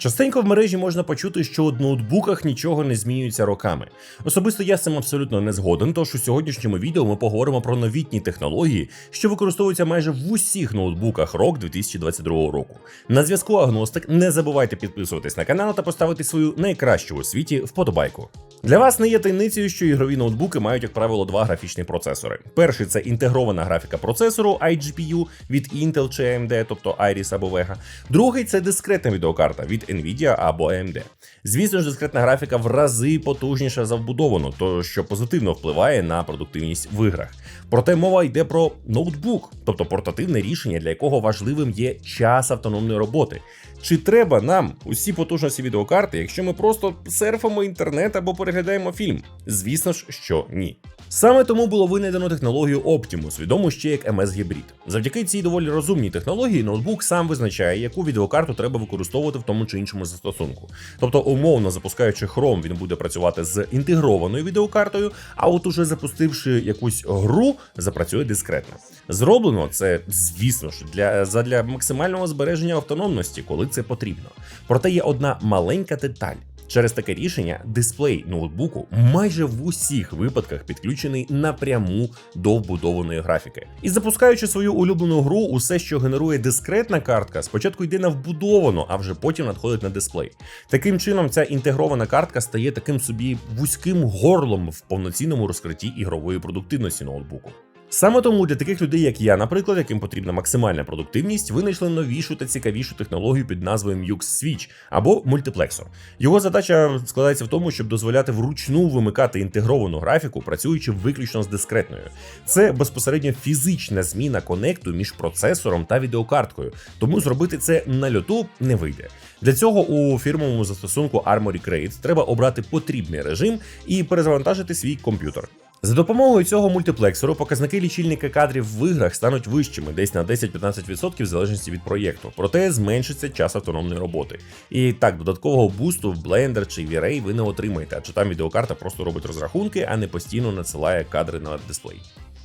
Частенько в мережі можна почути, що у ноутбуках нічого не змінюється роками. Особисто я з цим абсолютно не згоден, тож у сьогоднішньому відео ми поговоримо про новітні технології, що використовуються майже в усіх ноутбуках рок 2022 року. На зв'язку Агностик. Не забувайте підписуватись на канал та поставити свою найкращу у світі вподобайку. Для вас не є таємницею, що ігрові ноутбуки мають, як правило, два графічні процесори. Перший це інтегрована графіка процесору iGPU від Intel чи AMD, тобто Iris або Vega. Другий це дискретна відеокарта від Nvidia або AMD. Звісно ж, дискретна графіка в рази потужніша за вбудовану, то що позитивно впливає на продуктивність в іграх. Проте мова йде про ноутбук, тобто портативне рішення, для якого важливим є час автономної роботи. Чи треба нам усі потужності відеокарти, якщо ми просто серфимо інтернет або переглядаємо фільм? Звісно ж, що ні. Саме тому було винайдено технологію Optimus, відому ще як MS Hybrid. Завдяки цій доволі розумній технології ноутбук сам визначає, яку відеокарту треба використовувати в тому чи іншому застосунку. Тобто, умовно запускаючи Chrome, він буде працювати з інтегрованою відеокартою, а от уже запустивши якусь гру, запрацює дискретно. Зроблено це, звісно ж, для задля максимального збереження автономності, коли це потрібно. Проте є одна маленька деталь. Через таке рішення дисплей ноутбуку майже в усіх випадках підключений напряму до вбудованої графіки. І запускаючи свою улюблену гру, усе, що генерує дискретна картка, спочатку йде на вбудовану, а вже потім надходить на дисплей. Таким чином, ця інтегрована картка стає таким собі вузьким горлом в повноцінному розкритті ігрової продуктивності ноутбуку. Саме тому для таких людей, як я, наприклад, яким потрібна максимальна продуктивність, винайшли новішу та цікавішу технологію під назвою Mux Switch або мультиплексор. Його задача складається в тому, щоб дозволяти вручну вимикати інтегровану графіку, працюючи виключно з дискретною. Це безпосередньо фізична зміна конекту між процесором та відеокарткою, тому зробити це на льоту не вийде. Для цього у фірмовому застосунку Armory Crate треба обрати потрібний режим і перезавантажити свій комп'ютер. За допомогою цього мультиплексору показники лічильника кадрів в іграх стануть вищими, десь на 10-15% в залежності від проєкту, проте зменшиться час автономної роботи. І так, додаткового бусту в Blender чи V-Ray ви не отримаєте, адже там відеокарта просто робить розрахунки, а не постійно надсилає кадри на дисплей.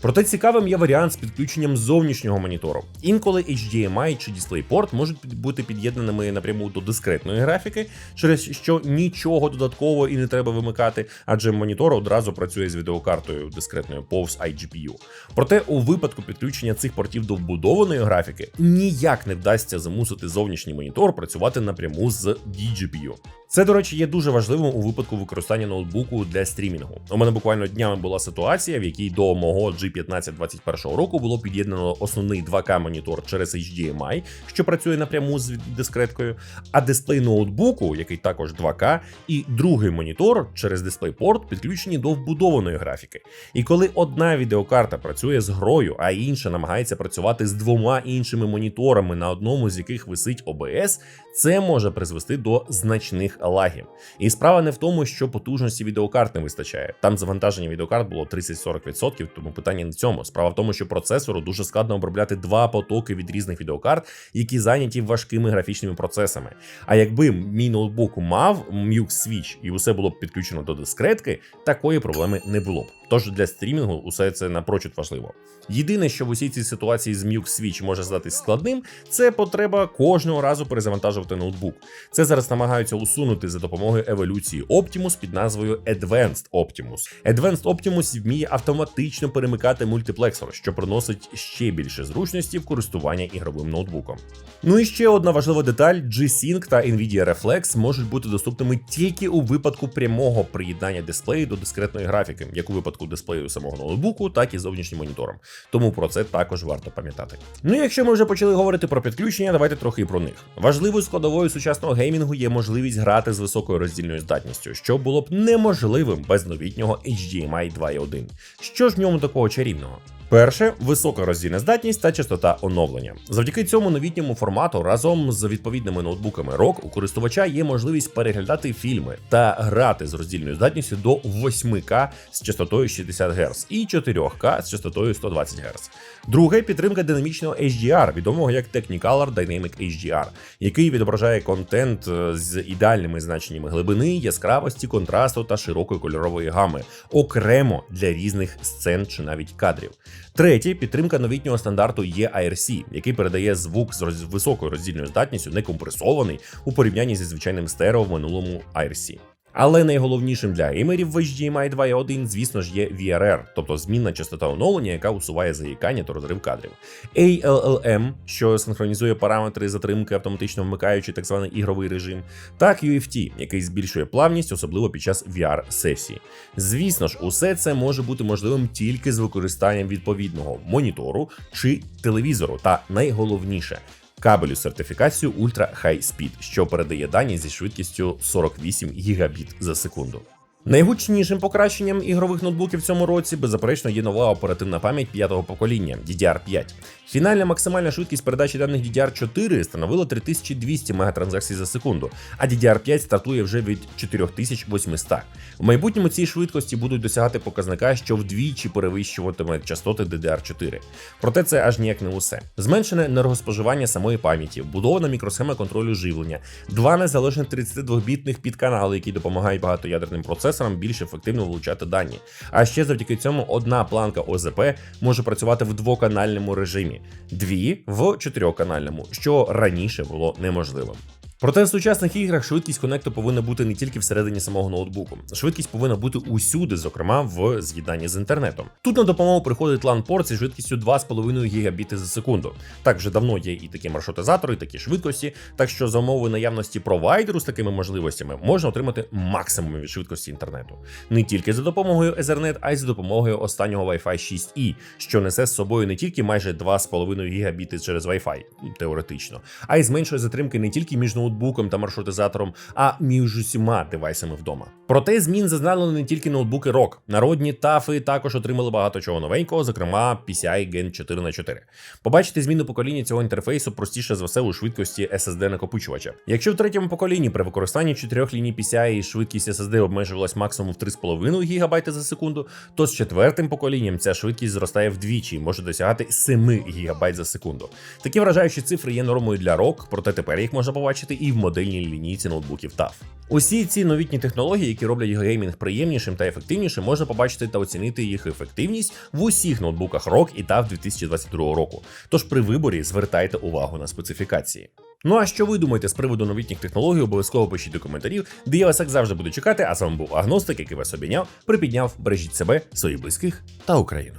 Проте цікавим є варіант з підключенням зовнішнього монітору. Інколи HDMI чи DisplayPort можуть бути під'єднаними напряму до дискретної графіки, через що нічого додаткового і не треба вимикати, адже монітор одразу працює з відеокартою дискретною повз iGPU. Проте у випадку підключення цих портів до вбудованої графіки ніяк не вдасться замусити зовнішній монітор працювати напряму з DGPU. Це, до речі, є дуже важливим у випадку використання ноутбуку для стрімінгу. У мене буквально днями була ситуація, в якій до мого G15 21 року було під'єднано основний 2К монітор через HDMI, що працює напряму з дискреткою, а дисплей ноутбуку, який також 2К, і другий монітор через DisplayPort підключені до вбудованої графіки. І коли одна відеокарта працює з грою, а інша намагається працювати з двома іншими моніторами, на одному з яких висить OBS, це може призвести до значних лагів. І справа не в тому, що потужності відеокарт не вистачає. Там завантаження відеокарт було 30-40%, тому питання не в цьому. Справа в тому, що процесору дуже складно обробляти два потоки від різних відеокарт, які зайняті важкими графічними процесами. А якби мій ноутбук мав Mux Switch і усе було б підключено до дискретки, такої проблеми не було б. Тож для стрімінгу усе це напрочуд важливо. Єдине, що в усій цій ситуації з Mux Switch може здатись складним, це потреба кожного разу перезавантажувати ноутбук. Це зараз намагаються усунути за допомогою еволюції Optimus під назвою Advanced Optimus. Advanced Optimus вміє автоматично перемикати мультиплексор, що приносить ще більше зручності в користуванні ігровим ноутбуком. Ну і ще одна важлива деталь: G-Sync та Nvidia Reflex можуть бути доступними тільки у випадку прямого приєднання дисплею до дискретної графіки, як у випадку дисплею самого ноутбуку, так і зовнішнім монітором. Тому про це також варто пам'ятати. Ну і якщо ми вже почали говорити про підключення, давайте трохи про них. Важливою складовою сучасного геймінгу є можливість грати з високою роздільною здатністю, що було б неможливим без новітнього HDMI 2.1. Що ж в ньому такого чарівного? Перше висока роздільна здатність та частота оновлення. Завдяки цьому новітньому формату разом з відповідними ноутбуками ROG у користувача є можливість переглядати фільми та грати з роздільною здатністю до 8К з частотою 60 Гц і 4К з частотою 120 Гц. Друге підтримка динамічного HDR, відомого як Technicolor Dynamic HDR, який відображає контент е, з ідеальними значеннями глибини, яскравості, контрасту та широкої кольорової гами, окремо для різних сцен чи навіть кадрів. Третє підтримка новітнього стандарту ERC, який передає звук з роз... високою роздільною здатністю, не компресований у порівнянні зі звичайним стерео в минулому IRC. Але найголовнішим для геймерів в HDMI 2.1, звісно ж, є VRR, тобто змінна частота оновлення, яка усуває заїкання та розрив кадрів. ALLM, що синхронізує параметри затримки, автоматично вмикаючи так званий ігровий режим, та QFT, який збільшує плавність, особливо під час VR-сесії. Звісно ж, усе це може бути можливим тільки з використанням відповідного монітору чи телевізору, та найголовніше кабелю сертифікацію Ultra High Speed, що передає дані зі швидкістю 48 гігабіт за секунду. Найгучнішим покращенням ігрових ноутбуків в цьому році, беззаперечно, є нова оперативна пам'ять п'ятого покоління DDR5. Фінальна максимальна швидкість передачі даних DDR4 становила 3200 мегатранзакцій за секунду, а DDR5 стартує вже від 4800. В майбутньому ці швидкості будуть досягати показника, що вдвічі перевищуватиме частоти DDR4. Проте це аж ніяк не усе. Зменшене енергоспоживання самої пам'яті, вбудована мікросхема контролю живлення, два незалежних 32-бітних підканали, які допомагають багатоядерним процесорам більш ефективно вилучати дані. А ще завдяки цьому одна планка ОЗП може працювати в двоканальному режимі, дві в чотирьохканальному, що раніше було неможливим. Проте в сучасних іграх швидкість конекту повинна бути не тільки всередині самого ноутбуку. Швидкість повинна бути усюди, зокрема в з'єднанні з інтернетом. Тут на допомогу приходить LAN-порт зі швидкістю 2,5 гігабіти за секунду. Так вже давно є і такі маршрутизатори, і такі швидкості. Так що за умови наявності провайдеру з такими можливостями можна отримати максимум від швидкості інтернету. Не тільки за допомогою Ethernet, а й за допомогою останнього Wi-Fi 6E, що несе з собою не тільки майже 2,5 гігабіти через Wi-Fi, теоретично, а й зменшує затримки не тільки між ноутбуком та маршрутизатором, а між усіма девайсами вдома. Проте змін зазнали не тільки ноутбуки ROG. Народні тафи також отримали багато чого новенького, зокрема PCI Gen 4 на 4 Побачити зміну покоління цього інтерфейсу простіше за все у швидкості SSD накопичувача. Якщо в третьому поколінні при використанні чотирьох ліній PCI швидкість SSD обмежувалась максимум в 3,5 ГБ за секунду, то з четвертим поколінням ця швидкість зростає вдвічі і може досягати 7 ГБ за секунду. Такі вражаючі цифри є нормою для ROG, проте тепер їх можна побачити і в модельній лінійці ноутбуків TAF. Усі ці новітні технології, які роблять геймінг приємнішим та ефективнішим, можна побачити та оцінити їх ефективність в усіх ноутбуках ROG і TAF 2022 року. Тож при виборі звертайте увагу на специфікації. Ну а що ви думаєте з приводу новітніх технологій? Обов'язково пишіть у коментарів, де я вас як завжди буду чекати. А з вами був агностик, який вас обійняв, припідняв, бережіть себе, своїх близьких та Україну.